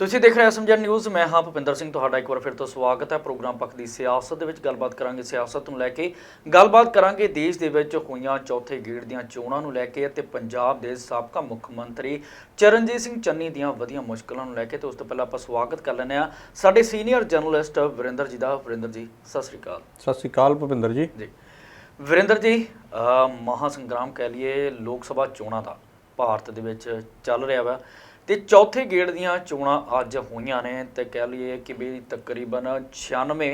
ਤੁਸੀਂ ਦੇਖ ਰਹੇ ਹੋ ਸਮਝਣ ਨਿਊਜ਼ ਮੈਂ ਹਾਂ ਭੁਪਿੰਦਰ ਸਿੰਘ ਤੁਹਾਡਾ ਇੱਕ ਵਾਰ ਫਿਰ ਤੋਂ ਸਵਾਗਤ ਹੈ ਪ੍ਰੋਗਰਾਮ ਪੱਖ ਦੀ ਸਿਆਸਤ ਦੇ ਵਿੱਚ। ਗੱਲਬਾਤ ਕਰਾਂਗੇ ਸਿਆਸਤ ਨੂੰ ਲੈ ਕੇ। ਗੱਲਬਾਤ ਕਰਾਂਗੇ ਦੇਸ਼ ਦੇ ਵਿੱਚ ਹੋਈਆਂ ਚੌਥੇ ਗੇੜ ਦੀਆਂ ਚੋਣਾਂ ਨੂੰ ਲੈ ਕੇ ਅਤੇ ਪੰਜਾਬ ਦੇ ਸਾਬਕਾ ਮੁੱਖ ਮੰਤਰੀ ਚਰਨਜੀਤ ਸਿੰਘ ਚੰਨੀ ਦੀਆਂ ਵਧੀਆਂ ਮੁਸ਼ਕਲਾਂ ਨੂੰ ਲੈ ਕੇ। ਤੇ ਉਸ ਤੋਂ ਪਹਿਲਾਂ ਆਪਾਂ ਸਵਾਗਤ ਕਰ ਲੈਂਦੇ ਹਾਂ ਸਾਡੇ ਸੀਨੀਅਰ ਜਰਨਲਿਸਟ ਵਰਿੰਦਰ ਜੀ ਦਾ। ਵਰਿੰਦਰ ਜੀ ਸਤਿ ਸ੍ਰੀ ਅਕਾਲ। ਸਤਿ ਸ਼੍ਰੀ ਅਕਾਲ ਭੁਪਿੰਦਰ ਜੀ। ਜੀ। ਵਰਿੰਦਰ ਜੀ ਮਹਾ ਸੰਗਰਾਮ ਕਹਿ ਲਈਏ ਲੋਕ ਸਭਾ ਚੋਣਾਂ ਦਾ ਭਾਰਤ ਦੇ ਵਿੱਚ ਚੱਲ ਰਿਹਾ ਵਾ। ਤੇ ਚੌਥੇ ਗੇੜ ਦੀਆਂ ਚੋਣਾਂ ਅੱਜ ਹੋਈਆਂ ਨੇ ਤੇ ਕਹਿ ਲਈਏ ਕਿ ਵੀ ਤਕਰੀਬਨ 96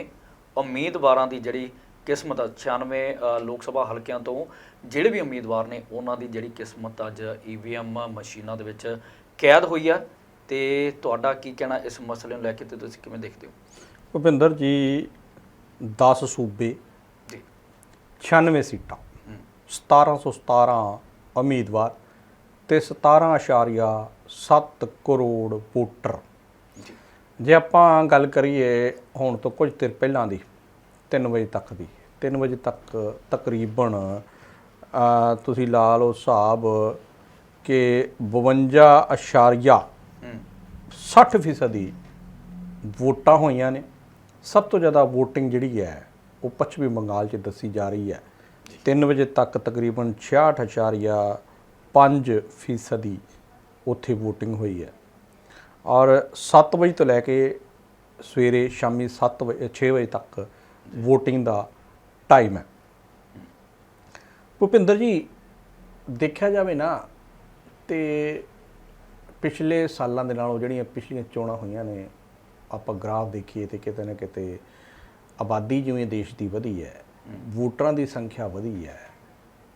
ਉਮੀਦਵਾਰਾਂ ਦੀ ਜਿਹੜੀ ਕਿਸਮਤ ਆ, 96 ਅ, ਲੋਕ ਸਭਾ ਹਲਕਿਆਂ ਤੋਂ ਜਿਹੜੇ ਵੀ ਉਮੀਦਵਾਰ ਨੇ ਉਹਨਾਂ ਦੀ ਜਿਹੜੀ ਕਿਸਮਤ ਅੱਜ ਈਵੀਐਮ ਮਸ਼ੀਨਾਂ ਦੇ ਵਿੱਚ ਕੈਦ ਹੋਈ ਆ। ਤੇ ਤੁਹਾਡਾ ਕੀ ਕਹਿਣਾ ਇਸ ਮਸਲੇ ਨੂੰ ਲੈ ਕੇ ਤੇ ਤੁਸੀਂ ਕਿਵੇਂ ਦੇਖਦੇ ਹੋ? ਭੁਪਿੰਦਰ ਜੀ 10 ਸੂਬੇ ਜੀ। 96 ਸੀਟਾਂ ਹੂੰ। 1717 ਉਮੀਦਵਾਰ ਤੇ 17.7 ਕਰੋੜ ਵੋਟਰ। ਜੇ ਆਪਾਂ ਗੱਲ ਕਰੀਏ ਹੁਣ ਤੋਂ ਕੁਝ ਚਿਰ ਪਹਿਲਾਂ ਦੀ 3 ਵਜੇ ਤੱਕ ਦੀ 3 ਵਜੇ ਤੱਕ ਤਕਰੀਬਨ ਤੁਸੀਂ ਲਾ ਲਓ ਹਿਸਾਬ ਕਿ 52 ਅਸ਼ਾਰੀਆ ਹੂੰ 60 ਫੀਸਦੀ ਵੋਟਾਂ ਹੋਈਆਂ ਨੇ। ਸਭ ਤੋਂ ਜ਼ਿਆਦਾ VOTING ਜਿਹੜੀ ਹੈ, ਉਹ ਪੱਛਮੀ ਬੰਗਾਲ 'ਚ ਦੱਸੀ ਜਾ ਰਹੀ ਹੈ। 3 ਵਜੇ ਤੱਕ ਤਕਰੀਬਨ 66.5 ਫੀਸਦੀ ਉੱਥੇ VOTING ਹੋਈ ਹੈ। ਔਰ 7 ਵਜੇ ਤੋਂ ਲੈ ਕੇ ਸਵੇਰੇ ਸ਼ਾਮੀ 7 ਵਜੇ 6 ਵਜੇ ਤੱਕ VOTING ਦਾ ਟਾਈਮ ਹੈ। ਭੁਪਿੰਦਰ ਜੀ ਦੇਖਿਆ ਜਾਵੇ ਨਾ ਤੇ ਪਿਛਲੇ ਸਾਲਾਂ ਦੇ ਨਾਲੋਂ ਜਿਹੜੀਆਂ ਪਿਛਲੀਆਂ ਚੋਣਾਂ ਹੋਈਆਂ ਨੇ ਆਪਾਂ ਗ੍ਰਾਫ ਦੇਖੀਏ ਤੇ ਕਿਤੇ ਨਾ ਕਿਤੇ ਆਬਾਦੀ ਜਿਵੇਂ ਦੇਸ਼ ਦੀ ਵਧੀ ਹੈ। ਵੋਟਰਾਂ ਦੀ ਸੰਖਿਆ ਵਧੀ ਹੈ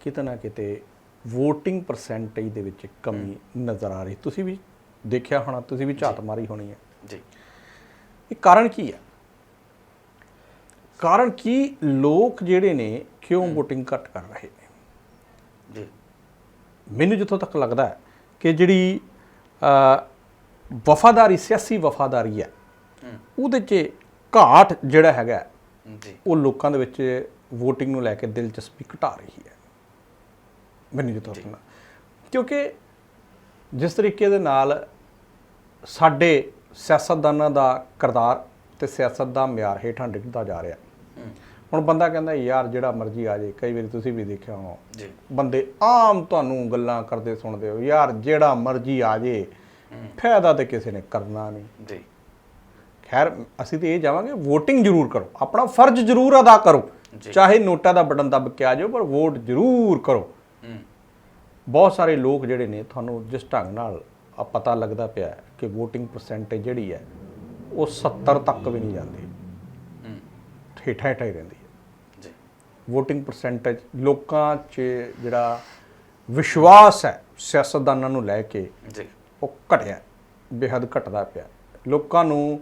ਕਿਤੇ ਨਾ ਕਿਤੇ VOTING ਪਰਸੈਂਟੇਜ ਦੇ ਵਿੱਚ ਕਮੀ ਨਜ਼ਰ ਆ ਰਹੀ। ਤੁਸੀਂ ਵੀ ਦੇਖਿਆ ਹੋਣਾ ਤੁਸੀਂ ਵੀ ਝਾਤ ਮਾਰੀ ਹੋਣੀ ਹੈ। ਜੀ। ਇਹ ਕਾਰਨ ਕੀ ਹੈ? ਕਾਰਨ ਕੀ ਲੋਕ ਜਿਹੜੇ ਨੇ ਕਿਉਂ VOTING ਘੱਟ ਕਰ ਰਹੇ ਨੇ? ਜੀ। ਮੈਨੂੰ ਜਿੱਥੋਂ ਤੱਕ ਲੱਗਦਾ ਹੈ ਕਿ ਜਿਹੜੀ ਵਫਾਦਾਰੀ ਸਿਆਸੀ ਵਫਾਦਾਰੀ ਹੈ ਉਹਦੇ 'ਚ ਘਾਟ ਜਿਹੜਾ ਹੈਗਾ ਜੀ। ਉਹ ਲੋਕਾਂ ਦੇ ਵਿੱਚ VOTING ਨੂੰ ਲੈ ਕੇ ਦਿਲਚਸਪੀ ਘਟਾ ਰਹੀ ਹੈ। ਮੈਨੂੰ ਤੱਕ ਨਾ ਕਿਉਂਕਿ ਜਿਸ ਤਰੀਕੇ ਦੇ ਨਾਲ ਸਾਡੇ ਸਿਆਸਤਦਾਨਾਂ ਦਾ ਕਿਰਦਾਰ ਤੇ ਸਿਆਸਤ ਦਾ ਮਿਆਰ ਹੇਠਾਂ ਡਿੱਗਦਾ ਜਾ ਰਿਹਾ। ਹੁਣ ਬੰਦਾ ਕਹਿੰਦਾ ਯਾਰ ਜਿਹੜਾ ਮਰਜ਼ੀ ਆ ਜਾਏ ਕਈ ਵਾਰੀ ਤੁਸੀਂ ਵੀ ਦੇਖਿਆ ਹੋ ਜੀ। ਬੰਦੇ ਆਮ ਤੁਹਾਨੂੰ ਗੱਲਾਂ ਕਰਦੇ ਸੁਣਦੇ ਹੋ ਯਾਰ ਜਿਹੜਾ ਮਰਜ਼ੀ ਆ ਜੇ ਫਾਇਦਾ ਤੇ ਕਿਸੇ ਨੇ ਕਰਨਾ ਨਹੀਂ। ਜੀ। ਖੈਰ ਅਸੀਂ ਤੇ ਇਹ ਜਾਵਾਂਗੇ VOTING ਜ਼ਰੂਰ ਕਰੋ। ਆਪਣਾ ਫਰਜ਼ ਜ਼ਰੂਰ ਅਦਾ ਕਰੋ। ਜੀ। ਚਾਹੇ ਨੋਟਾਂ ਦਾ ਬਟਨ ਦੱਬ ਕੇ ਆ ਜਾਓ ਪਰ ਵੋਟ ਜ਼ਰੂਰ ਕਰੋ। ਬਹੁਤ ਸਾਰੇ ਲੋਕ ਜਿਹੜੇ ਨੇ ਤੁਹਾਨੂੰ ਜਿਸ ਢੰਗ ਨਾਲ ਆ ਪਤਾ ਲੱਗਦਾ ਪਿਆ ਕਿ VOTING ਪਰਸੈਂਟੇਜ ਜਿਹੜੀ ਹੈ ਉਹ 70 ਤੱਕ ਵੀ ਨਹੀਂ ਜਾਂਦੀ। ਹੂੰ। ਹੇਠਾਂ ਹੇਠਾਂ ਹੀ ਰਹਿੰਦੀ ਹੈ। ਜੀ। VOTING ਪਰਸੈਂਟੇਜ ਲੋਕਾਂ 'ਚ ਜਿਹੜਾ ਵਿਸ਼ਵਾਸ ਹੈ ਸਿਆਸਤਦਾਨਾਂ ਨੂੰ ਲੈ ਕੇ ਜੀ। ਉਹ ਘਟਿਆ ਬੇਹੱਦ ਘਟਦਾ ਪਿਆ। ਲੋਕਾਂ ਨੂੰ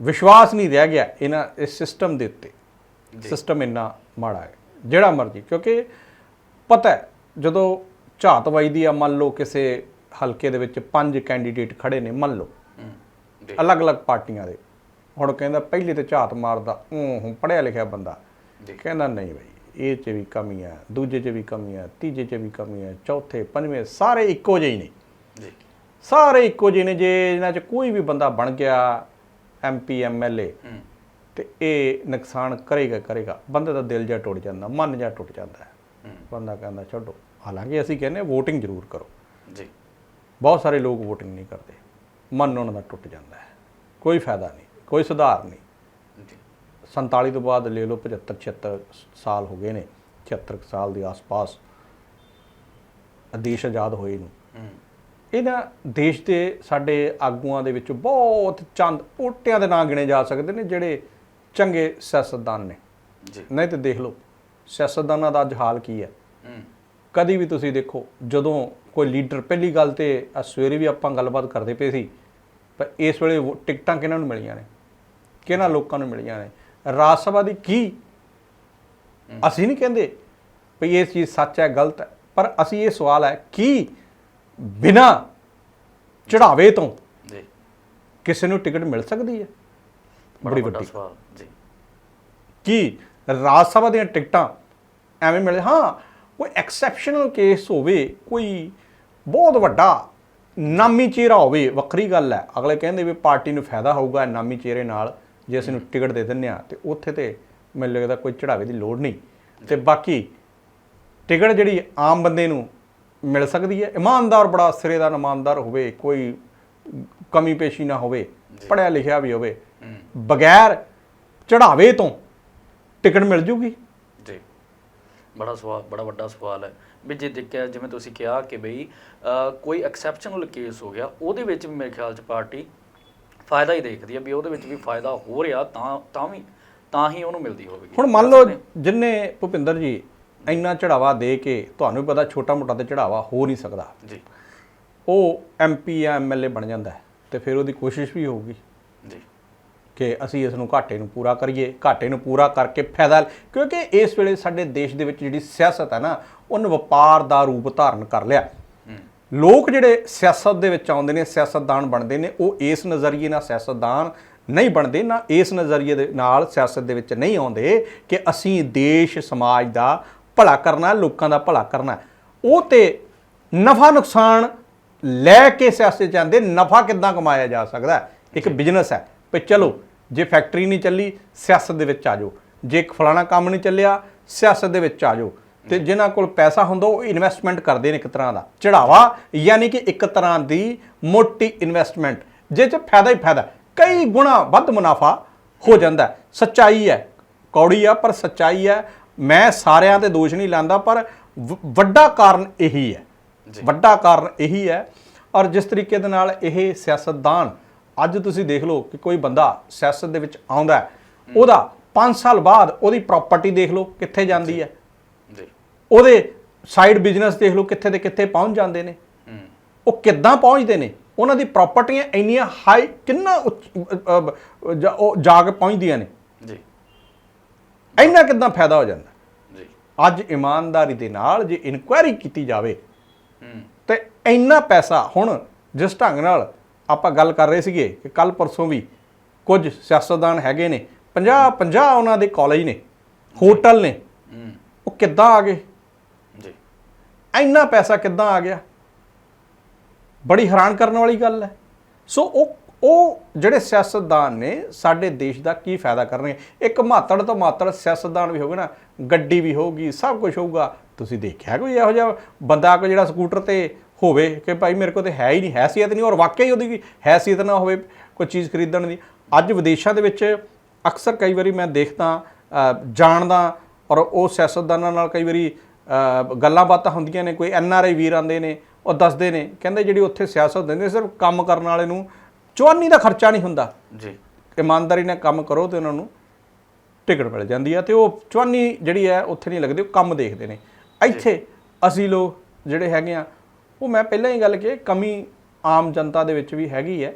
ਵਿਸ਼ਵਾਸ ਨਹੀਂ ਰਹਿ ਗਿਆ ਇਹਨਾਂ ਇਸ ਸਿਸਟਮ ਦੇ ਉੱਤੇ। ਸਿਸਟਮ ਇੰਨਾ ਮਾੜਾ ਹੈ ਜਿਹੜਾ ਮਰਜ਼ੀ ਕਿਉਂਕਿ ਪਤਾ ਹੈ ਜਦੋਂ ਝਾਤ ਵੱਜਦੀ ਆ ਮੰਨ ਲਓ ਕਿਸੇ ਹਲਕੇ ਦੇ ਵਿੱਚ ਪੰਜ ਕੈਂਡੀਡੇਟ ਖੜੇ ਨੇ ਮੰਨ ਲਓ। ਜੀ ਅਲੱਗ-ਅਲੱਗ ਪਾਰਟੀਆਂ ਦੇ। ਹੁਣ ਕਹਿੰਦਾ ਪਹਿਲੇ ਤੇ ਝਾਤ ਮਾਰਦਾ ਉਹ ਪੜਿਆ ਲਿਖਿਆ ਬੰਦਾ। ਜੀ। ਕਹਿੰਦਾ ਨਹੀਂ ਬਈ ਇਹ 'ਚ ਵੀ ਕਮੀ ਆ ਦੂਜੇ 'ਚ ਵੀ ਕਮੀ ਆ ਤੀਜੇ 'ਚ ਵੀ ਕਮੀ ਆ ਚੌਥੇ ਪੰਜਵੇਂ ਸਾਰੇ ਇੱਕੋ ਜਿਹੇ ਹੀ ਨੇ। ਜੀ ਸਾਰੇ ਇੱਕੋ ਜਿਹੇ ਨੇ ਜੇ ਇਹਨਾਂ 'ਚ ਕੋਈ ਵੀ ਬੰਦਾ ਬਣ ਗਿਆ ਐਮਪੀ ਐਮਐਲਏ ਹੂੰ। ਤੇ ਇਹ ਨੁਕਸਾਨ ਕਰੇਗਾ ਕਰੇਗਾ। ਬੰਦੇ ਦਾ ਦਿਲ ਜਿਹਾ ਟੁੱਟ ਜਾਂਦਾ ਮਨ ਜਿਹਾ ਟੁੱਟ ਜਾਂਦਾ। ਬੰਦਾ ਕਹਿੰਦਾ ਛੱਡੋ। ਹਾਲਾਂਕਿ ਅਸੀਂ ਕਹਿੰਦੇ VOTING ਜ਼ਰੂਰ ਕਰੋ। ਜੀ। ਬਹੁਤ ਸਾਰੇ ਲੋਕ VOTING ਨਹੀਂ ਕਰਦੇ। ਮਨ ਉਹਨਾਂ ਦਾ ਟੁੱਟ ਜਾਂਦਾ ਹੈ। ਕੋਈ ਫਾਇਦਾ ਨਹੀਂ ਕੋਈ ਸੁਧਾਰ ਨਹੀਂ। ਜੀ। 47 ਤੋਂ ਬਾਅਦ ਲੈ ਲਓ 75 76 ਸਾਲ ਹੋ ਗਏ ਨੇ 76 ਕੁ ਸਾਲ ਦੇ ਆਸ-ਪਾਸ। ਦੇਸ਼ ਆਜ਼ਾਦ ਹੋਏ ਨੂੰ। ਇਹਨਾਂ ਦੇਸ਼ ਦੇ ਸਾਡੇ ਆਗੂਆਂ ਦੇ ਵਿੱਚ ਬਹੁਤ ਚੰਦ ਪੋਟਿਆਂ ਦੇ ਨਾਂ ਗਿਣੇ ਜਾ ਸਕਦੇ ਨੇ ਜਿਹੜੇ ਚੰਗੇ ਸਿਆਸਤਦਾਨ ਨੇ। ਜੀ। ਨਹੀਂ ਤੇ ਦੇਖ ਲਓ ਸਿਆਸਤਦਾਨਾਂ ਦਾ ਅੱਜ ਹਾਲ ਕੀ ਹੂੰ। ਕਦੀ ਵੀ ਤੁਸੀਂ ਦੇਖੋ ਜਦੋਂ ਕੋਈ ਲੀਡਰ ਪਹਿਲੀ ਗੱਲ ਤੇ ਸਵੇਰੇ ਵੀ ਆਪਾਂ ਗੱਲਬਾਤ ਕਰਦੇ ਪਏ ਸੀ ਪਰ ਇਸ ਵੇਲੇ ਟਿਕਟਾਂ ਕਿਹਨਾਂ ਨੂੰ ਮਿਲੀਆਂ ਨੇ? ਕਿਹਨਾਂ ਲੋਕਾਂ ਨੂੰ ਮਿਲੀਆਂ ਨੇ? ਰਾਜ ਸਭਾ ਦੀ ਕੀ ਅਸੀਂ ਨਹੀਂ ਕਹਿੰਦੇ ਵੀ ਇਹ ਚੀਜ਼ ਸੱਚ ਹੈ ਗਲਤ ਹੈ ਪਰ ਅਸੀਂ ਇਹ ਸਵਾਲ ਹੈ ਕੀ ਬਿਨਾ ਚੜਾਵੇ ਤੋਂ ਜੀ। ਕਿਸੇ ਨੂੰ ਟਿਕਟ ਮਿਲ ਸਕਦੀ ਹੈ? ਬੜਾ ਵੱਡੀ ਸਵਾਲ ਜੀ। ਕੀ ਰਾਜ ਸਭਾ ਦੀਆਂ ਟਿਕਟਾਂ ਐਵੇਂ ਮਿਲੇ? ਹਾਂ ਕੋਈ ਐਕਸੈਪਸ਼ਨਲ ਕੇਸ ਹੋਵੇ ਕੋਈ ਬਹੁਤ ਵੱਡਾ ਨਾਮੀ ਚਿਹਰਾ ਹੋਵੇ ਵੱਖਰੀ ਗੱਲ ਹੈ। ਅਗਲੇ ਕਹਿੰਦੇ ਵੀ ਪਾਰਟੀ ਨੂੰ ਫਾਇਦਾ ਹੋਊਗਾ ਨਾਮੀ ਚਿਹਰੇ ਨਾਲ ਜੇ ਅਸੀਂ ਨੂੰ ਟਿਕਟ ਦੇ ਦਿੰਨੇ ਆ ਤੇ ਉੱਥੇ ਤੇ ਮੈਨੂੰ ਲੱਗਦਾ ਕੋਈ ਚੜਾਵੇ ਦੀ ਲੋੜ ਨਹੀਂ। ਤੇ ਬਾਕੀ ਟਿਕਟ ਜਿਹੜੀ ਆਮ ਬੰਦੇ ਨੂੰ ਮਿਲ ਸਕਦੀ ਹੈ। ਇਮਾਨਦਾਰ ਬੜਾ ਸਿਰੇ ਦਾ ਇਮਾਨਦਾਰ ਹੋਵੇ ਕੋਈ ਕਮੀ ਪੇਸ਼ੀ ਨਾ ਹੋਵੇ ਪੜਿਆ ਲਿਖਿਆ ਵੀ ਹੋਵੇ। ਬਗੈਰ ਚੜਾਵੇ ਤੋਂ ਟਿਕਟ ਮਿਲ ਜੂਗੀ। ਬੜਾ ਸਵਾਲ ਬੜਾ ਵੱਡਾ ਸਵਾਲ ਹੈ। ਵੀ ਜੇ ਦੇਖਿਆ ਜਿਵੇਂ ਤੁਸੀਂ ਕਿਹਾ ਕਿ ਬਈ ਕੋਈ ਐਕਸੈਪਸ਼ਨਲ ਕੇਸ ਹੋ ਗਿਆ ਉਹਦੇ ਵਿੱਚ ਵੀ ਮੇਰੇ ਖਿਆਲ 'ਚ ਪਾਰਟੀ ਫਾਇਦਾ ਹੀ ਦੇਖਦੀ ਹੈ ਵੀ ਉਹਦੇ ਵਿੱਚ ਵੀ ਫਾਇਦਾ ਹੋ ਰਿਹਾ ਤਾਂ ਤਾਂ ਵੀ ਤਾਂ ਹੀ ਉਹਨੂੰ ਮਿਲਦੀ ਹੋਵੇਗੀ। ਹੁਣ ਮੰਨ ਲਓ ਜਿੰਨੇ ਭੁਪਿੰਦਰ ਜੀ ਇੰਨਾ ਚੜਾਵਾ ਦੇ ਕੇ ਤੁਹਾਨੂੰ ਵੀ ਪਤਾ ਛੋਟਾ ਮੋਟਾ ਤੇ ਚੜਾਵਾ ਹੋ ਨਹੀਂ ਸਕਦਾ। ਜੀ। ਉਹ ਐਮਪੀ ਜਾਂ ਐਮਐਲਏ ਬਣ ਜਾਂਦਾ ਤੇ ਫਿਰ ਉਹਦੀ ਕੋਸ਼ਿਸ਼ ਵੀ ਹੋਊਗੀ। ਕਿ ਅਸੀਂ ਇਸ ਨੂੰ ਘਾਟੇ ਨੂੰ ਪੂਰਾ ਕਰੀਏ ਘਾਟੇ ਨੂੰ ਪੂਰਾ ਕਰਕੇ ਫਾਇਦਾ ਕਿਉਂਕਿ ਇਸ ਵੇਲੇ ਸਾਡੇ ਦੇਸ਼ ਦੇ ਵਿੱਚ ਜਿਹੜੀ ਸਿਆਸਤ ਹੈ ਨਾ ਉਹਨੇ ਵਪਾਰ ਦਾ ਰੂਪ ਧਾਰਨ ਕਰ ਲਿਆ। ਲੋਕ ਜਿਹੜੇ ਸਿਆਸਤ ਦੇ ਵਿੱਚ ਆਉਂਦੇ ਨੇ ਸਿਆਸਤਦਾਨ ਬਣਦੇ ਨੇ ਉਹ ਇਸ ਨਜ਼ਰੀਏ ਨਾਲ ਸਿਆਸਤਦਾਨ ਨਹੀਂ ਬਣਦੇ ਨਾ ਇਸ ਨਜ਼ਰੀਏ ਦੇ ਨਾਲ ਸਿਆਸਤ ਦੇ ਵਿੱਚ ਨਹੀਂ ਆਉਂਦੇ ਕਿ ਅਸੀਂ ਦੇਸ਼ ਸਮਾਜ ਦਾ ਭਲਾ ਕਰਨਾ ਲੋਕਾਂ ਦਾ ਭਲਾ ਕਰਨਾ। ਉਹ ਤੇ ਨਫਾ ਨੁਕਸਾਨ ਲੈ ਕੇ ਸਿਆਸਤ ਆਉਂਦੇ ਨਫਾ ਕਿੱਦਾਂ ਕਮਾਇਆ ਜਾ ਸਕਦਾ? ਇੱਕ ਬਿਜ਼ਨਸ ਹੈ। ਵੀ ਚਲੋ ਜੇ ਫੈਕਟਰੀ ਨਹੀਂ ਚੱਲੀ ਸਿਆਸਤ ਦੇ ਵਿੱਚ ਆ ਜਾਓ। ਜੇ ਇੱਕ ਫਲਾਣਾ ਕੰਮ ਨਹੀਂ ਚੱਲਿਆ ਸਿਆਸਤ ਦੇ ਵਿੱਚ ਆ ਜਾਓ। ਤੇ ਜਿਨ੍ਹਾਂ ਕੋਲ ਪੈਸਾ ਹੁੰਦਾ ਉਹ ਇਨਵੈਸਟਮੈਂਟ ਕਰਦੇ ਨੇ ਇੱਕ ਤਰ੍ਹਾਂ ਦਾ। ਚੜਾਵਾ ਯਾਨੀ ਕਿ ਇੱਕ ਤਰ੍ਹਾਂ ਦੀ ਮੋਟੀ ਇਨਵੈਸਟਮੈਂਟ ਜਿਹ ਚ ਫਾਇਦਾ ਹੀ ਫਾਇਦਾ। ਕਈ ਗੁਣਾ ਵੱਧ ਮੁਨਾਫਾ ਹੋ ਜਾਂਦਾ। ਸੱਚਾਈ ਹੈ ਕੌੜੀ ਆ ਪਰ ਸੱਚਾਈ ਹੈ। ਮੈਂ ਸਾਰਿਆਂ ਤੇ ਦੋਸ਼ ਨਹੀਂ ਲਾਂਦਾ ਪਰ ਵੱਡਾ ਕਾਰਨ ਇਹੀ ਹੈ। ਵੱਡਾ ਕਾਰਨ ਇਹੀ ਹੈ। ਔਰ ਜਿਸ ਤਰੀਕੇ ਦੇ ਨਾਲ ਇਹ ਸਿਆਸਤਦਾਨ ਅੱਜ ਤੁਸੀਂ ਦੇਖ ਲਓ ਕਿ ਕੋਈ ਬੰਦਾ ਸਿਆਸਤ ਦੇ ਵਿੱਚ ਆਉਂਦਾ ਉਹਦਾ 5 ਸਾਲ ਬਾਅਦ ਉਹਦੀ ਪ੍ਰਾਪਰਟੀ ਦੇਖ ਲਓ ਕਿੱਥੇ ਜਾਂਦੀ ਹੈ। ਜੀ। ਉਹਦੇ ਸਾਈਡ ਬਿਜ਼ਨਸ ਦੇਖ ਲਓ ਕਿੱਥੇ ਤੇ ਕਿੱਥੇ ਪਹੁੰਚ ਜਾਂਦੇ ਨੇ। ਉਹ ਕਿੱਦਾਂ ਪਹੁੰਚਦੇ ਨੇ? ਉਹਨਾਂ ਦੀ ਪ੍ਰਾਪਰਟੀਆਂ ਇੰਨੀਆਂ ਹਾਈ ਕਿੰਨਾ ਜਾ- ਉਹ ਜਾ ਕੇ ਪਹੁੰਚਦੀਆਂ ਨੇ। ਜੀ। ਇੰਨਾ ਕਿੱਦਾਂ ਫਾਇਦਾ ਹੋ ਜਾਂਦਾ? ਜੀ। ਅੱਜ ਇਮਾਨਦਾਰੀ ਦੇ ਨਾਲ ਜੇ ਇਨਕੁਆਇਰੀ ਕੀਤੀ ਜਾਵੇ ਹੂੰ। ਤੇ ਇੰਨਾ ਪੈਸਾ ਹੁਣ ਜਿਸ ਢੰਗ ਨਾਲ ਆਪਾਂ ਗੱਲ ਕਰ ਰਹੇ ਸੀਗੇ ਕਿ ਕੱਲ ਪਰਸੋਂ ਵੀ ਕੁਝ ਸਿਆਸਤਦਾਨ ਹੈਗੇ ਨੇ 50 50 ਉਹਨਾਂ ਦੇ ਕਾਲਜ ਨੇ ਹੋਟਲ ਨੇ। ਉਹ ਕਿੱਦਾਂ ਆ ਗਏ? ਜੀ। ਇੰਨਾ ਪੈਸਾ ਕਿੱਦਾਂ ਆ ਗਿਆ? ਬੜੀ ਹੈਰਾਨ ਕਰਨ ਵਾਲੀ ਗੱਲ ਹੈ। ਸੋ ਉਹ ਉਹ ਜਿਹੜੇ ਸਿਆਸਤਦਾਨ ਨੇ ਸਾਡੇ ਦੇਸ਼ ਦਾ ਕੀ ਫਾਇਦਾ ਕਰਨਗੇ? ਇੱਕ ਮਾਤੜ ਤੋਂ ਮਾਤੜ ਸਿਆਸਤਦਾਨ ਵੀ ਹੋਵੇ ਨਾ ਗੱਡੀ ਵੀ ਹੋਊਗੀ ਸਭ ਕੁਝ ਹੋਊਗਾ। ਤੁਸੀਂ ਦੇਖਿਆ ਕੋਈ ਇਹੋ ਜਿਹਾ ਬੰਦਾ ਕੋ ਜਿਹੜਾ ਸਕੂਟਰ ਤੇ ਹੋਵੇ ਕਿ ਭਾਈ ਮੇਰੇ ਕੋਲ ਤੇ ਹੈ ਹੀ ਨਹੀਂ ਹੈਸੀਅਤ ਨਹੀਂ ਔਰ ਵਾਕਈ ਉਹਦੀ ਵੀ ਹੈਸੀਅਤ ਨਾ ਹੋਵੇ ਕੋਈ ਚੀਜ਼ ਖਰੀਦਣ ਦੀ। ਅੱਜ ਵਿਦੇਸ਼ਾਂ ਦੇ ਵਿੱਚ ਅਕਸਰ ਕਈ ਵਾਰੀ ਮੈਂ ਦੇਖਦਾ ਜਾਣਦਾ ਔਰ ਉਹ ਸਿਆਸਤਦਾਨਾਂ ਨਾਲ ਕਈ ਵਾਰੀ ਗੱਲਾਂ ਬਾਤਾਂ ਹੁੰਦੀਆਂ ਨੇ ਕੋਈ ਐਨ ਆਰ ਆਈ ਵੀਰ ਆਉਂਦੇ ਨੇ ਉਹ ਦੱਸਦੇ ਨੇ ਕਹਿੰਦੇ ਜਿਹੜੀ ਉੱਥੇ ਸਿਆਸਤ ਦਿੰਦੇ ਸਿਰਫ ਕੰਮ ਕਰਨ ਵਾਲੇ ਨੂੰ ਚੁਆਨੀ ਦਾ ਖਰਚਾ ਨਹੀਂ ਹੁੰਦਾ। ਜੀ। ਇਮਾਨਦਾਰੀ ਨਾਲ ਕੰਮ ਕਰੋ ਤੇ ਉਹਨਾਂ ਨੂੰ ਟਿਕਟ ਮਿਲ ਜਾਂਦੀ ਆ ਤੇ ਉਹ ਚੁਆਨੀ ਜਿਹੜੀ ਹੈ ਉੱਥੇ ਨਹੀਂ ਲੱਗਦੀ ਉਹ ਕੰਮ ਦੇਖਦੇ ਨੇ। ਇੱਥੇ ਅਸੀਂ ਲੋਕ ਜਿਹੜੇ ਹੈਗੇ ਆ ਉਹ ਮੈਂ ਪਹਿਲਾਂ ਹੀ ਗੱਲ ਕੀਤੀ ਕਮੀ ਆਮ ਜਨਤਾ ਦੇ ਵਿੱਚ ਵੀ ਹੈਗੀ ਹੈ।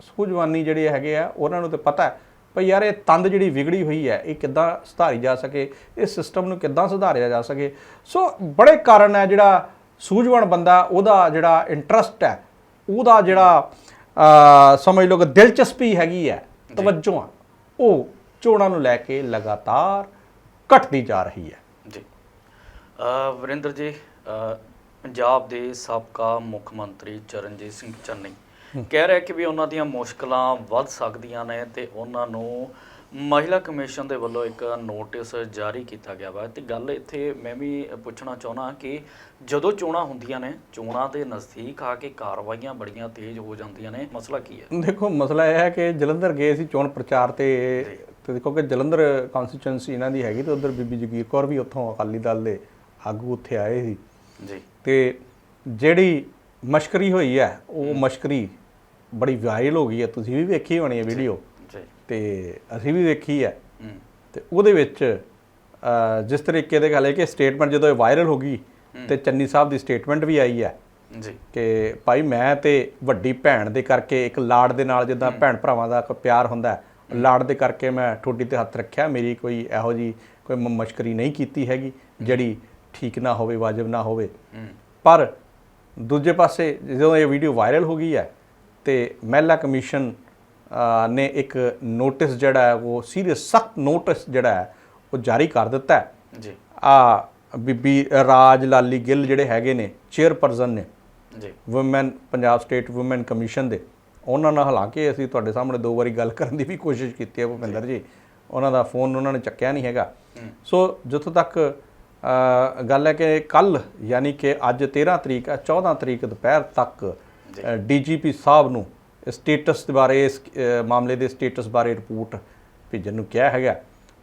ਸੂਝਵਾਨੀ ਜਿਹੜੇ ਹੈਗੇ ਆ ਉਹਨਾਂ ਨੂੰ ਤੇ ਪਤਾ ਹੈ ਭਈ ਯਾਰ ਇਹ ਤੰਦ ਜਿਹੜੀ ਵਿਗੜੀ ਹੋਈ ਹੈ ਇਹ ਕਿੱਦਾਂ ਸੁਧਾਰੀ ਜਾ ਸਕੇ ਇਸ ਸਿਸਟਮ ਨੂੰ ਕਿੱਦਾਂ ਸੁਧਾਰਿਆ ਜਾ ਸਕੇ। ਸੋ ਬੜੇ ਕਾਰਨ ਹੈ ਜਿਹੜਾ ਸੂਝਵਾਨ ਬੰਦਾ ਉਹਦਾ ਜਿਹੜਾ ਇੰਟਰਸਟ ਹੈ ਉਹਦਾ ਜਿਹੜਾ ਸਮਝ ਲਓ ਕਿ ਦਿਲਚਸਪੀ ਹੈਗੀ ਹੈ ਤਵੱਜੋ ਉਹ ਚੋਣਾਂ ਨੂੰ ਲੈ ਕੇ ਲਗਾਤਾਰ ਘਟਦੀ ਜਾ ਰਹੀ ਹੈ। ਜੀ। ਅ, ਵਰਿੰਦਰ ਜੀ ਪੰਜਾਬ ਦੇ ਸਾਬਕਾ ਮੁੱਖ ਮੰਤਰੀ ਚਰਨਜੀਤ ਸਿੰਘ ਚੰਨੀ ਕਹਿ ਰਿਹਾ ਕਿ ਵੀ ਉਹਨਾਂ ਦੀਆਂ ਮੁਸ਼ਕਲਾਂ ਵੱਧ ਸਕਦੀਆਂ ਨੇ ਤੇ ਉਹਨਾਂ ਨੂੰ ਮਹਿਲਾ ਕਮਿਸ਼ਨ ਦੇ ਵੱਲੋਂ ਇੱਕ ਨੋਟਿਸ ਜਾਰੀ ਕੀਤਾ ਗਿਆ ਵਾ। ਤੇ ਗੱਲ ਇੱਥੇ ਮੈਂ ਵੀ ਪੁੱਛਣਾ ਚਾਹੁੰਦਾ ਕਿ ਜਦੋਂ ਚੋਣਾਂ ਹੁੰਦੀਆਂ ਨੇ ਚੋਣਾਂ ਦੇ ਨਜ਼ਦੀਕ ਆ ਕੇ ਕਾਰਵਾਈਆਂ ਬੜੀਆਂ ਤੇਜ਼ ਹੋ ਜਾਂਦੀਆਂ ਨੇ। ਮਸਲਾ ਕੀ ਹੈ? ਦੇਖੋ ਮਸਲਾ ਇਹ ਹੈ ਕਿ ਜਲੰਧਰ ਗਏ ਸੀ ਚੋਣ ਪ੍ਰਚਾਰ ਤੇ ਤੇ ਦੇਖੋ ਕਿ ਜਲੰਧਰ ਕਨਸਟੀਚੁਐਂਸੀ ਇਹਨਾਂ ਦੀ ਹੈਗੀ ਤੇ ਉਧਰ ਬੀਬੀ ਜਗੀਰ ਕੌਰ ਵੀ ਉੱਥੋਂ ਅਕਾਲੀ ਦਲ ਦੇ ਆਗੂ ਉੱਥੇ ਆਏ ਸੀ। ਜੀ। ਤੇ ਜਿਹੜੀ ਮਸ਼ਕਰੀ ਹੋਈ ਹੈ ਉਹ ਮਸ਼ਕਰੀ ਬੜੀ ਵਾਇਰਲ ਹੋ ਗਈ ਹੈ। ਤੁਸੀਂ ਵੀ ਵੇਖੀ ਹੋਣੀ ਹੈ ਵੀਡੀਓ ਜੀ ਤੇ ਅਸੀਂ ਵੀ ਵੇਖੀ ਹੈ। ਤੇ ਉਹਦੇ ਵਿੱਚ ਜਿਸ ਤਰੀਕੇ ਦੇ ਗੱਲ ਹੈ ਕਿ ਸਟੇਟਮੈਂਟ ਜਦੋਂ ਇਹ ਵਾਇਰਲ ਹੋ ਗਈ ਤੇ ਚੰਨੀ ਸਾਹਿਬ ਦੀ ਸਟੇਟਮੈਂਟ ਵੀ ਆਈ ਹੈ ਜੀ। ਕਿ ਭਾਈ ਮੈਂ ਤੇ ਵੱਡੀ ਭੈਣ ਦੇ ਕਰਕੇ ਇੱਕ ਲਾੜ ਦੇ ਨਾਲ ਜਿੱਦਾਂ ਭੈਣ ਭਰਾਵਾਂ ਦਾ ਇੱਕ ਪਿਆਰ ਹੁੰਦਾ ਲਾੜ ਦੇ ਕਰਕੇ ਮੈਂ ਠੋਡੀ ਤੇ ਹੱਥ ਰੱਖਿਆ। ਮੇਰੀ ਕੋਈ ਇਹੋ ਜੀ ਕੋਈ ਮਸ਼ਕਰੀ ਨਹੀਂ ਕੀਤੀ ਹੈਗੀ ਜਿਹੜੀ ਠੀਕ ਨਾ ਹੋਵੇ ਵਾਜਬ ਨਾ ਹੋਵੇ। ਪਰ ਦੂਜੇ ਪਾਸੇ ਜਦੋਂ ਇਹ ਵੀਡੀਓ ਵਾਇਰਲ ਹੋ ਗਈ ਹੈ ਤੇ ਮਹਿਲਾ ਕਮਿਸ਼ਨ ਨੇ ਇੱਕ ਨੋਟਿਸ ਜਿਹੜਾ ਹੈ ਉਹ ਸੀਰੀਅਸ ਸਖਤ ਨੋਟਿਸ ਜਿਹੜਾ ਹੈ ਉਹ ਜਾਰੀ ਕਰ ਦਿੱਤਾ ਹੈ। ਜੀ। ਆ ਬੀਬੀ ਰਾਜ ਲਾਲੀ ਗਿੱਲ ਜਿਹੜੇ ਹੈਗੇ ਨੇ ਚੇਅਰਪਰਸਨ ਨੇ। ਜੀ। Woman Punjab state woman commission ਦੇ। ਉਹਨਾਂ ਨਾਲ ਹਾਲਾਂਕਿ ਅਸੀਂ ਤੁਹਾਡੇ ਸਾਹਮਣੇ ਦੋ ਵਾਰੀ ਗੱਲ ਕਰਨ ਦੀ ਵੀ ਕੋਸ਼ਿਸ਼ ਕੀਤੀ ਹੈ ਭੁਪਿੰਦਰ ਜੀ। ਉਹਨਾਂ ਦਾ ਫੋਨ ਉਹਨਾਂ ਨੇ ਚੱਕਿਆ ਨਹੀਂ ਹੈਗਾ। ਸੋ ਜਿੱਥੋਂ ਤੱਕ ਗੱਲ ਹੈ ਕਿ ਕੱਲ ਯਾਨੀ ਕਿ ਅੱਜ 13 ਤਰੀਕ ਹੈ 14 ਤਰੀਕ ਦੁਪਹਿਰ ਤੱਕ ਡੀਜੀਪੀ ਸਾਹਿਬ ਨੂੰ ਸਟੇਟਸ ਦੇ ਬਾਰੇ ਇਸ ਮਾਮਲੇ ਦੇ ਸਟੇਟਸ ਬਾਰੇ ਰਿਪੋਰਟ ਭੇਜਣ ਨੂੰ ਕਿਹਾ ਹੈਗਾ।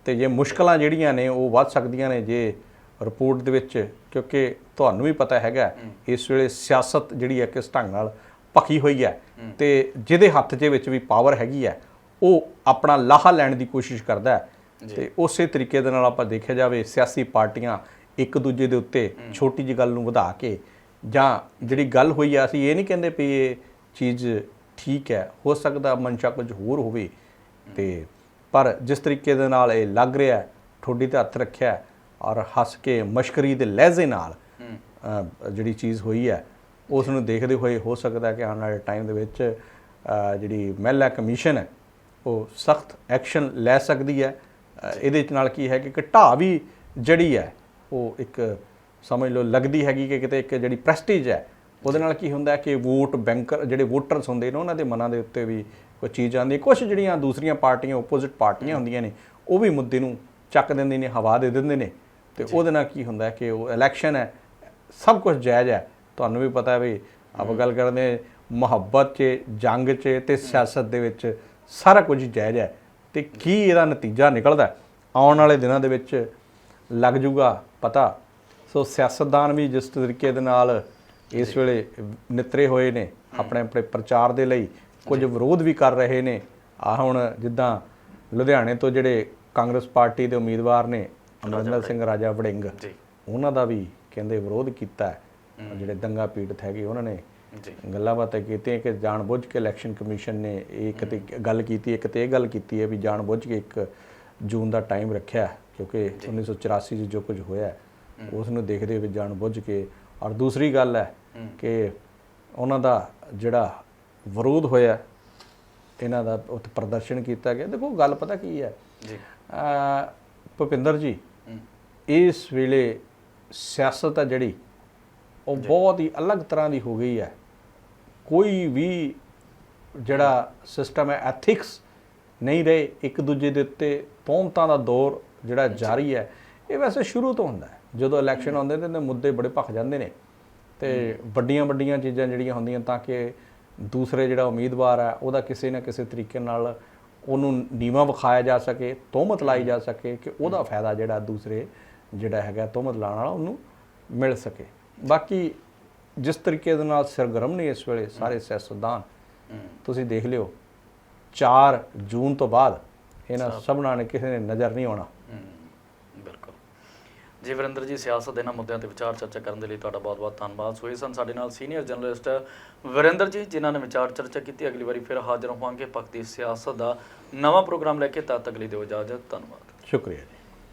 ਤੇ ਜੇ ਮੁਸ਼ਕਲਾਂ ਜਿਹੜੀਆਂ ਨੇ ਉਹ ਵੱਧ ਸਕਦੀਆਂ ਨੇ ਜੇ ਰਿਪੋਰਟ ਦੇ ਵਿੱਚ ਕਿਉਂਕਿ ਤੁਹਾਨੂੰ ਵੀ ਪਤਾ ਹੈਗਾ ਇਸ ਵੇਲੇ ਸਿਆਸਤ ਜਿਹੜੀ ਹੈ ਕਿਸ ਢੰਗ ਨਾਲ ਭਖੀ ਹੋਈ ਹੈ। ਤੇ ਜਿਹਦੇ ਹੱਥ ਦੇ ਵਿੱਚ ਵੀ ਪਾਵਰ ਹੈਗੀ ਹੈ ਉਹ ਆਪਣਾ ਲਾਹਾ ਲੈਣ ਦੀ ਕੋਸ਼ਿਸ਼ ਕਰਦਾ ਹੈ। ਤੇ ਉਸੇ ਤਰੀਕੇ ਦੇ ਨਾਲ ਆਪਾਂ ਦੇਖਿਆ ਜਾਵੇ ਸਿਆਸੀ ਪਾਰਟੀਆਂ ਇੱਕ ਦੂਜੇ ਦੇ ਉੱਤੇ ਛੋਟੀ ਜਿਹੀ ਗੱਲ ਨੂੰ ਵਧਾ ਕੇ ਜਾਂ ਜਿਹੜੀ ਗੱਲ ਹੋਈ ਆ ਅਸੀਂ ਇਹ ਨਹੀਂ ਕਹਿੰਦੇ ਵੀ ਇਹ ਚੀਜ਼ ਠੀਕ ਹੈ ਹੋ ਸਕਦਾ ਮਨਸ਼ਾ ਕੁਝ ਹੋਰ ਹੋਵੇ। ਤੇ ਪਰ ਜਿਸ ਤਰੀਕੇ ਦੇ ਨਾਲ ਇਹ ਲੱਗ ਰਿਹਾ ਠੋਡੀ ਤੇ ਹੱਥ ਰੱਖਿਆ ਔਰ ਹੱਸ ਕੇ ਮਸ਼ਕਰੀ ਦੇ ਲਹਿਜ਼ੇ ਨਾਲ ਜਿਹੜੀ ਚੀਜ਼ ਹੋਈ ਹੈ ਉਸ ਨੂੰ ਦੇਖਦੇ ਹੋਏ ਹੋ ਸਕਦਾ ਕਿ ਆਉਣ ਵਾਲੇ ਟਾਈਮ ਦੇ ਵਿੱਚ ਜਿਹੜੀ ਮਹਿਲਾ ਕਮਿਸ਼ਨ ਹੈ ਉਹ ਸਖਤ ਐਕਸ਼ਨ ਲੈ ਸਕਦੀ ਹੈ। ਇਹਦੇ ਚ ਨਾਲ ਕੀ ਹੈ ਕਿ ਘਟਾ ਵੀ ਜਿਹੜੀ ਹੈ ਉਹ ਇੱਕ ਸਮਝ ਲਓ ਲੱਗਦੀ ਹੈਗੀ ਕਿ ਕਿਤੇ ਇੱਕ ਜਿਹੜੀ ਪ੍ਰੈਸਟੀਜ ਹੈ ਉਹਦੇ ਨਾਲ ਕੀ ਹੁੰਦਾ ਹੈ ਕਿ ਵੋਟ ਬੈਂਕਰ ਜਿਹੜੇ ਵੋਟਰਸ ਹੁੰਦੇ ਨੇ ਉਹਨਾਂ ਦੇ ਮਨਾਂ ਦੇ ਉੱਤੇ ਵੀ ਕੋਈ ਚੀਜ਼ ਆਉਂਦੀ ਹੈ। ਕੁਝ ਜਿਹੜੀਆਂ ਦੂਸਰੀਆਂ ਪਾਰਟੀਆਂ ਆਪੋਜ਼ਿਟ ਪਾਰਟੀਆਂ ਹੁੰਦੀਆਂ ਨੇ ਉਹ ਵੀ ਮੁੱਦੇ ਨੂੰ ਚੱਕ ਦਿੰਦੇ ਨੇ ਹਵਾ ਦੇ ਦਿੰਦੇ ਨੇ। ਤੇ ਉਹਦੇ ਨਾਲ ਕੀ ਹੁੰਦਾ ਕਿ ਉਹ ਇਲੈਕਸ਼ਨ ਹੈ ਸਭ ਕੁਝ ਜਾਇਜ਼ ਹੈ। ਤੁਹਾਨੂੰ ਵੀ ਪਤਾ ਹੈ ਵੀ ਆਪਾਂ ਗੱਲ ਕਰਦੇ ਮੁਹੱਬਤ 'ਚ ਜੰਗ 'ਚ ਤੇ ਸਿਆਸਤ ਦੇ ਵਿੱਚ ਸਾਰਾ ਕੁਝ ਜਾਇਜ਼ ਹੈ। ਤੇ ਕੀ ਇਹਦਾ ਨਤੀਜਾ ਨਿਕਲਦਾ ਆਉਣ ਵਾਲੇ ਦਿਨਾਂ ਦੇ ਵਿੱਚ ਲੱਗ ਜੂਗਾ ਪਤਾ। ਸੋ ਸਿਆਸਤਦਾਨ ਵੀ ਜਿਸ ਤਰੀਕੇ ਦੇ ਨਾਲ ਇਸ ਵੇਲੇ ਨਿਤਰੇ ਹੋਏ ਨੇ ਆਪਣੇ ਆਪਣੇ ਪ੍ਰਚਾਰ ਦੇ ਲਈ ਕੁਝ ਵਿਰੋਧ ਵੀ ਕਰ ਰਹੇ ਨੇ। ਆ ਹੁਣ ਜਿੱਦਾਂ ਲੁਧਿਆਣੇ ਤੋਂ ਜਿਹੜੇ ਕਾਂਗਰਸ ਪਾਰਟੀ ਦੇ ਉਮੀਦਵਾਰ ਨੇ ਅਮਰਿੰਦਰ ਸਿੰਘ ਰਾਜਾ ਵੜਿੰਗ ਜੀ। ਉਹਨਾਂ ਦਾ ਵੀ ਕਹਿੰਦੇ ਵਿਰੋਧ ਕੀਤਾ ਜਿਹੜੇ ਦੰਗਾ ਪੀੜਤ ਹੈਗੇ ਉਹਨਾਂ ਨੇ ਜੀ। ਗੱਲਾਂ ਬਾਤਾਂ ਕੀਤੀਆਂ ਕਿ ਜਾਣਬੁੱਝ ਕੇ ਇਲੈਕਸ਼ਨ ਕਮਿਸ਼ਨ ਨੇ ਇਹ ਕਿਤੇ ਗੱਲ ਕੀਤੀ ਹੈ ਕਿਤੇ ਇਹ ਗੱਲ ਕੀਤੀ ਹੈ ਵੀ ਜਾਣਬੁੱਝ ਕੇ ਇੱਕ ਜੂਨ ਦਾ ਟਾਈਮ ਰੱਖਿਆ ਹੈ, ਕਿਉਂਕਿ 1984 ਚ ਜੋ ਕੁਝ ਹੋਇਆ ਹੈ, ਉਸ ਨੂੰ ਦੇਖਦੇ ਹੋਏ ਜਾਣਬੁੱਝ ਕੇ ਔਰ ਦੂਸਰੀ ਗੱਲ ਹੈ ਕਿ ਉਹਨਾਂ ਦਾ ਜਿਹੜਾ ਵਿਰੋਧ ਹੋਇਆ ਇਹਨਾਂ ਦਾ ਉੱਥੇ ਪ੍ਰਦਰਸ਼ਨ ਕੀਤਾ ਗਿਆ। ਦੇਖੋ ਗੱਲ ਪਤਾ ਕੀ ਹੈ? ਜੀ। ਭੁਪਿੰਦਰ ਜੀ ਹੂੰ, ਇਸ ਵੇਲੇ ਸਿਆਸਤ ਆ ਜਿਹੜੀ ਉਹ ਬਹੁਤ ਹੀ ਅਲੱਗ ਤਰ੍ਹਾਂ ਦੀ ਹੋ ਗਈ ਹੈ। ਕੋਈ ਵੀ ਜਿਹੜਾ ਸਿਸਟਮ ਹੈ ਐਥਿਕਸ ਨਹੀਂ ਰਹੇ ਇੱਕ ਦੂਜੇ ਦੇ ਉੱਤੇ ਤੋਮਤਾਂ ਦਾ ਦੌਰ ਜਿਹੜਾ ਜਾਰੀ ਹੈ ਇਹ ਵੈਸੇ ਸ਼ੁਰੂ ਤੋਂ ਹੁੰਦਾ ਹੈ। ਜਦੋਂ ਇਲੈਕਸ਼ਨ ਆਉਂਦੇ ਨੇ ਤੇ ਮੁੱਦੇ ਬੜੇ ਭਖ ਜਾਂਦੇ ਨੇ ਤੇ ਵੱਡੀਆਂ ਵੱਡੀਆਂ ਚੀਜ਼ਾਂ ਜਿਹੜੀਆਂ ਹੁੰਦੀਆਂ ਤਾਂ ਕਿ ਦੂਸਰੇ ਜਿਹੜਾ ਉਮੀਦਵਾਰ ਹੈ ਉਹਦਾ ਕਿਸੇ ਨਾ ਕਿਸੇ ਤਰੀਕੇ ਨਾਲ ਉਹਨੂੰ ਨੀਵਾ ਵਿਖਾਇਆ ਜਾ ਸਕੇ ਤੋਹਮਤ ਲਾਈ ਜਾ ਸਕੇ ਕਿ ਉਹਦਾ ਫਾਇਦਾ ਜਿਹੜਾ ਦੂਸਰੇ ਜਿਹੜਾ ਹੈਗਾ ਤੋਹਮਤ ਲਾਉਣ ਵਾਲਾ ਉਹਨੂੰ ਮਿਲ ਸਕੇ। ਬਾਕੀ ਜਿਸ ਤਰੀਕੇ ਦੇ ਨਾਲ ਸਰਗਰਮ ਨੇ ਇਸ ਵੇਲੇ ਸਾਰੇ ਸਿਆਸਤਦਾਨ ਤੁਸੀਂ ਦੇਖ ਲਿਓ 4 ਜੂਨ ਤੋਂ ਬਾਅਦ ਇਹਨਾਂ ਸਭਨਾਂ ਨੇ ਕਿਸੇ ਨੇ ਨਜ਼ਰ ਨਹੀਂ ਆਉਣਾ। ਬਿਲਕੁਲ। ਜੀ ਵਰਿੰਦਰ ਜੀ ਸਿਆਸਤ ਦੇ ਇਹਨਾਂ ਮੁੱਦਿਆਂ ਤੇ ਵਿਚਾਰ ਚਰਚਾ ਕਰਨ ਦੇ ਲਈ ਤੁਹਾਡਾ ਬਹੁਤ-ਬਹੁਤ ਧੰਨਵਾਦ। ਸੋ ਇਹ ਸਨ ਸਾਡੇ ਨਾਲ ਸੀਨੀਅਰ ਜਰਨਲਿਸਟ ਵਰਿੰਦਰ ਜੀ ਜਿਨ੍ਹਾਂ ਨੇ ਵਿਚਾਰ ਚਰਚਾ ਕੀਤੀ। ਅਗਲੀ ਵਾਰੀ ਫਿਰ ਹਾਜ਼ਰ ਹੋਵਾਂਗੇ ਦੀ ਸਿਆਸਤ ਦਾ ਨਵਾਂ ਪ੍ਰੋਗਰਾਮ ਲੈ ਕੇ। ਤਦ ਤੱਕ ਲਈ ਦਿਓ ਇਜਾਜ਼ਤ। ਧੰਨਵਾਦ। ਸ਼ੁਕਰੀਆ ਜੀ।